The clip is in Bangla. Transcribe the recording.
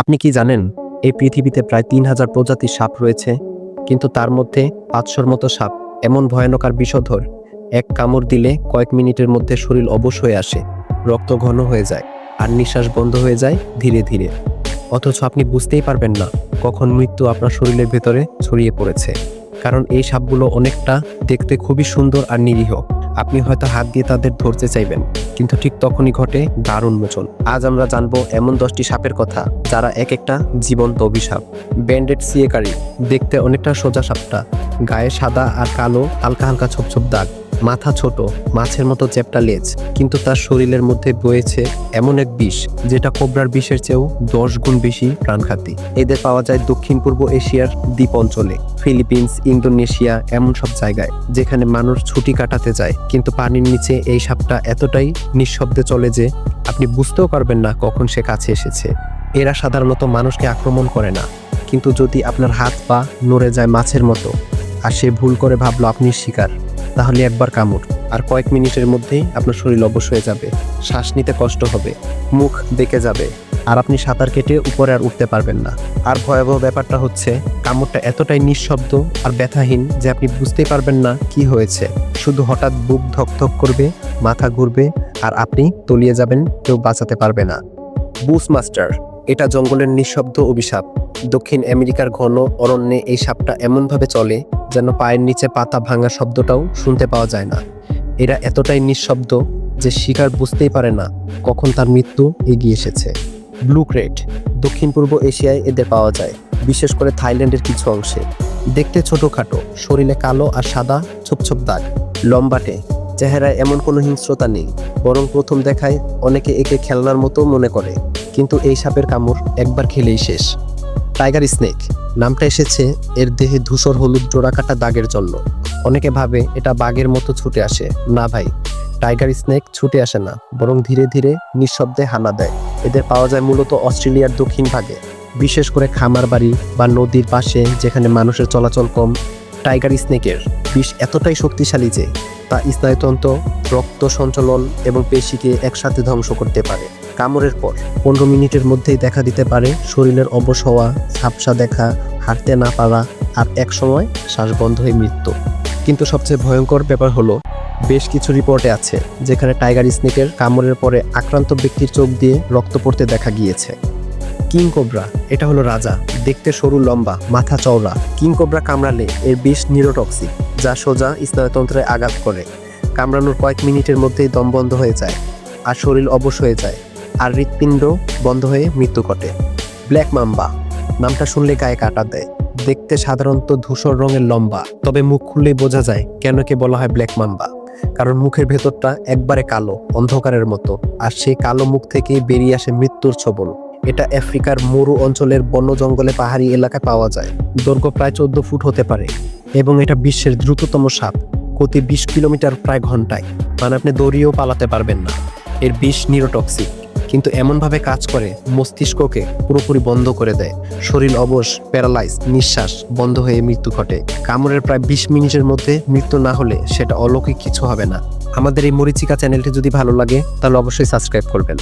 আপনি কি জানেন, এই পৃথিবীতে প্রায় তিন হাজার প্রজাতির সাপ রয়েছে, কিন্তু তার মধ্যে পাঁচশোর মতো সাপ এমন ভয়ানক আর বিষধর। এক কামড় দিলে কয়েক মিনিটের মধ্যে শরীর অবশ হয়ে আসে, রক্ত ঘন হয়ে যায়, আর নিঃশ্বাস বন্ধ হয়ে যায় ধীরে ধীরে। অথচ আপনি বুঝতেই পারবেন না কখন মৃত্যু আপনার শরীরের ভেতরে ছড়িয়ে পড়েছে, কারণ এই সাপগুলো অনেকটা দেখতে খুবই সুন্দর আর নিরীহ। আপনি হয়তো হাত দিয়ে তাদের ধরতে চাইবেন, কিন্তু ঠিক তখনই ঘটে দ্বার উন্মোচন আজ আমরা জানব এমন দশটি সাপের কথা, যারা এক একটা জীবন্ত অভিশাপ। ব্যান্ডেড সিয়েকারি দেখতে অনেকটা সোজা সাপটা। গায়ে সাদা আর কালো হালকা হালকা ছোপ ছোপ দাগ। মাথা ছোট, মাছের মতো চ্যাপটা লেজ, কিন্তু তার শরীরের মধ্যে বয়েছে এমন এক বিষ, যেটা কোবরার বিষের চেয়েও দশ গুণ বেশি প্রাণঘাতী। এদের পাওয়া যায় দক্ষিণ পূর্ব এশিয়ার দ্বীপ অঞ্চলে, ফিলিপিন্স, ইন্দোনেশিয়া, এমন সব জায়গায়, যেখানে মানুষ ছুটি কাটাতে যায়, কিন্তু পানির নিচে এই সাপটা এতটাই নিঃশব্দে চলে যে, আপনি বুঝতেও পারবেন না কখন সে কাছে এসেছে। এরা সাধারণত মানুষকে আক্রমণ করে না, কিন্তু যদি আপনার হাত পা নড়ে যায় মাছের মতো, আর সে ভুল করে ভাবলো আপনি শিকার তাহলে একবার কামড় আর কয়েক মিনিটের মধ্যেই আপনার শরীর অবশ হয়ে যাবে। শ্বাস নিতে কষ্ট হবে। মুখ বেঁকে যাবে। আর আপনি সাঁতার কেটে উপরে আর উঠতে পারবেন না। আর ভয়াবহ ব্যাপারটা হচ্ছে, কামড়টা এতটাই নিঃশব্দ আর ব্যথাহীন যে আপনি বুঝতেই পারবেন না কি হয়েছে। শুধু হঠাৎ বুক ধকধক করবে, মাথা ঘুরবে আর আপনি তলিয়ে যাবেন, কেউ বাঁচাতে পারবে না। বুস মাস্টার এটা জঙ্গলের নিঃশব্দ অভিশাপ। দক্ষিণ আমেরিকার ঘন অরণ্যে এই সাপটা এমনভাবে চলে যেন পায়ের নিচে পাতা ভাঙা শব্দটাও শুনতে পাওয়া যায় না। এরা এতটাই নিঃশব্দ যে শিকার বুঝতেই পারে না কখন তার মৃত্যু এগিয়ে এসেছে। ব্লু ক্রেট দক্ষিণ পূর্ব এশিয়ায় এদের পাওয়া যায়, বিশেষ করে থাইল্যান্ডের কিছু অংশে। দেখতে ছোটখাটো, শরীরে কালো আর সাদা ছোপ ছোপ দাগ। লম্বাটে, চেহারায় এমন কোনো হিংস্রতা নেই, বরং প্রথম দেখায় অনেকে একে খেলনার মতো মনে করে। কিন্তু এই সাপের কামড় একবার খেলেই শেষ। টাইগার স্নেক নামটা এসেছে এর দেহে ধূসর হলুদ জোড়া কাটা দাগের জন্য। অনেকে ভাবে এটা বাঘের মতো ছুটে আসে। না ভাই, টাইগার স্নেক ছুটে আসে না, বরং ধীরে ধীরে নিঃশব্দে হানা দেয়। এদের পাওয়া যায় মূলত অস্ট্রেলিয়ার দক্ষিণ ভাগে। বিশেষ করে খামার বাড়ি বা নদীর পাশে, যেখানে মানুষের চলাচল কম টাইগার স্নেকের বিষ এতটাই শক্তিশালী যে তা স্নায়ুতন্ত্র, রক্ত সঞ্চালন এবং পেশিকে একসাথে ধ্বংস করতে পারে। কামড়ের পর পনেরো মিনিটের মধ্যেই দেখা দিতে পারে শরীরের অবশ হওয়া, ঝাপসা দেখা, হাঁটতে না পারা আর এক সময় শ্বাস বন্ধ হয়ে মৃত্যু। কিন্তু সবচেয়ে ভয়ঙ্কর ব্যাপার হলো, বেশ কিছু রিপোর্টে আছে যেখানে টাইগার স্নেকের কামড়ের পরে আক্রান্ত ব্যক্তির চোখ দিয়ে রক্ত পড়তে দেখা গিয়েছে। কিং কোবরা, এটা হলো রাজা, দেখতে সরু লম্বা, মাথা চওড়া। কিং কোবরা কামড়ালে এর বিষ নিরোটক্সিক, যা সোজা স্নায়ুতন্ত্রে আঘাত করে। কামড়ানোর কয়েক মিনিটের মধ্যেই দম বন্ধ হয়ে যায় আর শরীর অবশ হয়ে যায় আর হৃৎপিণ্ড বন্ধ হয়ে মৃত্যু ঘটে। ব্ল্যাক মাম্বা, নামটা শুনলে গায়ে কাটা দেয়। দেখতে সাধারণত ধূসর রঙের লম্বা, তবে মুখ খুললেই বোঝা যায় কেন কে বলা হয় ব্ল্যাক মাম্বা। কারণ মুখের ভেতরটা একবারে কালো, অন্ধকারের মতো, আর সেই কালো মুখ থেকে বেরিয়ে আসে মৃত্যুর ছবল। এটা আফ্রিকার মরু অঞ্চলের বন্য জঙ্গলে পাহাড়ি এলাকায় পাওয়া যায়। দৈর্ঘ্য প্রায় চোদ্দ ফুট হতে পারে এবং এটা বিশ্বের দ্রুততম সাপ, গতি বিশ কিলোমিটার প্রায় ঘন্টায়। মানে আপনি দৌড়িয়েও পালাতে পারবেন না। এর বিষ নিউরোটক্সিক কিন্তু এমনভাবে কাজ করে, মস্তিষ্ককে পুরোপুরি বন্ধ করে দেয়। শরীর অবশ, প্যারালাইজ, নিঃশ্বাস বন্ধ হয়ে মৃত্যু ঘটে। কামড়ের প্রায় বিশ মিনিটের মধ্যে মৃত্যু না হলে সেটা অলৌকিক কিছু হবে না। আমাদের এই মরিচিকা চ্যানেলটি যদি ভালো লাগে, তাহলে অবশ্যই সাবস্ক্রাইব করবেন।